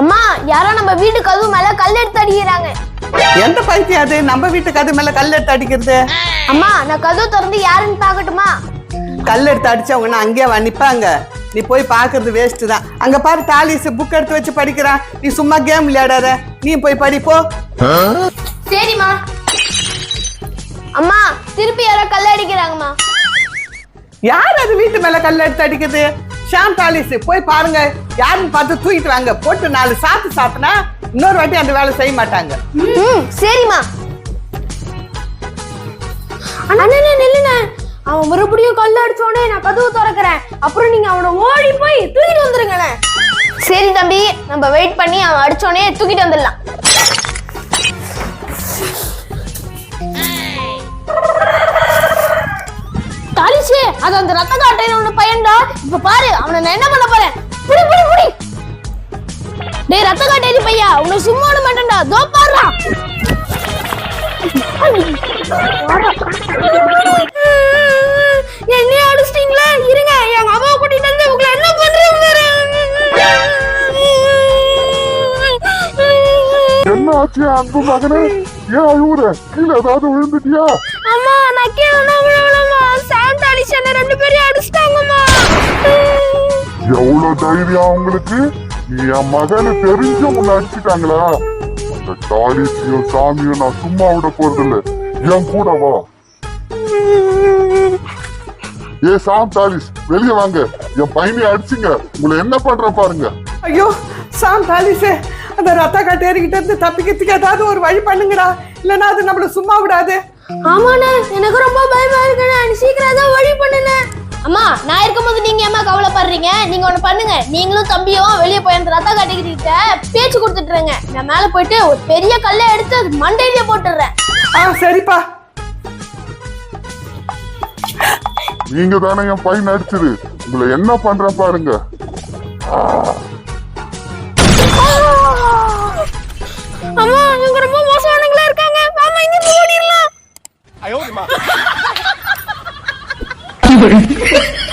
அம்மா யாரோ நம்ம வீட்டு கதவு மேல கல் எடுத்து அடிக்கிறாங்க. எந்த பைத்தியம் அது? நம்ம வீட்டு கதை மேல கல் எடுத்து அடிக்கிறது? அம்மா நான் கதவு திறந்து யாருன்னு பார்க்கட்டுமா? கல் எடுத்து அடிச்சவங்கன்னா அங்கேயே நிப்பாங்க. நீ போய் பாக்குறது வேஸ்ட் தான். அங்க பாரு தாலிஸ் புக் எடுத்து வச்சு படிக்கிறான். நீ சும்மா கேம் விளையாடாத. நீ போய் படிப்போ சரிம்மா. அம்மா திருப்பி யாரோ கல் அடிக்கிறாங்கம்மா. யார் அது வீட்டு மேல கல் எடுத்து அடிக்குது? ஷாம் தாலிஸ் போய் பாருங்க. யாருன்னு பார்த்து தூக்கிட்டு வாங்க. போட்டு நாலு சாத்து சாத்துனா இன்னொரு வாட்டி அந்த வேலை செய்ய மாட்டாங்க. சரிம்மா. அண்ணா நில்லுண்ணே. அவன் மறுபடியும் கல் அடிச்சோடனே நான் கதவு திறக்கிறேன். அப்புறம் நீங்க அவனை ஓடி போய் தூக்கிட்டு வந்துருங்கண்ணே சரி தம்பி. நம்ம வெயிட் பண்ணி அவன் அடிச்சோடனே தூக்கிட்டு வந்துடலாம். அது அந்த ரத்த காட்டையில ஒண்ணு பையன்டா இப்ப பாரு அவனை நான் என்ன பண்ண போறேன்? புடி புடி புடி. டேய் ரத்த காட்டேரி பையா? உன்னை சும்மா விட மாட்டேன்டா. தோ பாருடா என்னைய அடிச்சிட்டீங்களா? இருங்க எங்க அம்மாவை கூட்டிட்டு வந்து உங்களை என்ன பண்றேன் என்ன ஆச்சு அன்பு மகனே? ஏன் அழுவுற? கீழே ஏதாவது விழுந்துட்டியா? அம்மா நான் கீழே சாண்ட் அடிச்சு ரெண்டு பேரையும் அடிச்சிட்டாங்கம்மா. எவ்வளவு தைரியம் உங்களுக்கு நீ என் மகனை தெரிஞ்ச உன்னை அடிச்சிட்டாங்களா? அந்த டாலிஸையும் சாமியும் நான் சும்மா விட போறதில்ல. என் கூட வா. ஏ சாம் டாலிஸ் வெளியே வாங்க. என் பையனை அடிச்சுங்க. உங்களை என்ன பண்ற பாருங்க. ஐயோ சாம் தாலிஸே அந்த ரத்த கட்டேரிக்கிட்ட இருந்து தப்பிக்கிறதுக்கு ஏதாவது ஒரு வழி பண்ணுங்கடா. இல்லைன்னா அது நம்மள சும்மா விடாது. ஆமாண்ணே எனக்கு ரொம்ப பயமா இருக்குண்ணே. சீக்கிரம் தான் வழி பண்ணுண்ணே. அம்மா நான் இருக்கும்போது நீங்க ஏமா கவலைப்படுறீங்க? நீங்க ஒண்ணு பண்ணுங்க. நீங்களும் தம்பியும் வெளியே போய் அந்த ரத்த கட்டிக்கிட்டு பேச்சு கொடுத்துட்டுருங்க. நான் மேல போயிட்டு ஒரு பெரிய கல்லை எடுத்து அது மண்டையிலே போட்டுடுறேன். ஆ சரிப்பா. நீங்க தானே என் பையன் அடிச்சது. உங்களை என்ன பண்ற பாருங்க. அம்மா 对对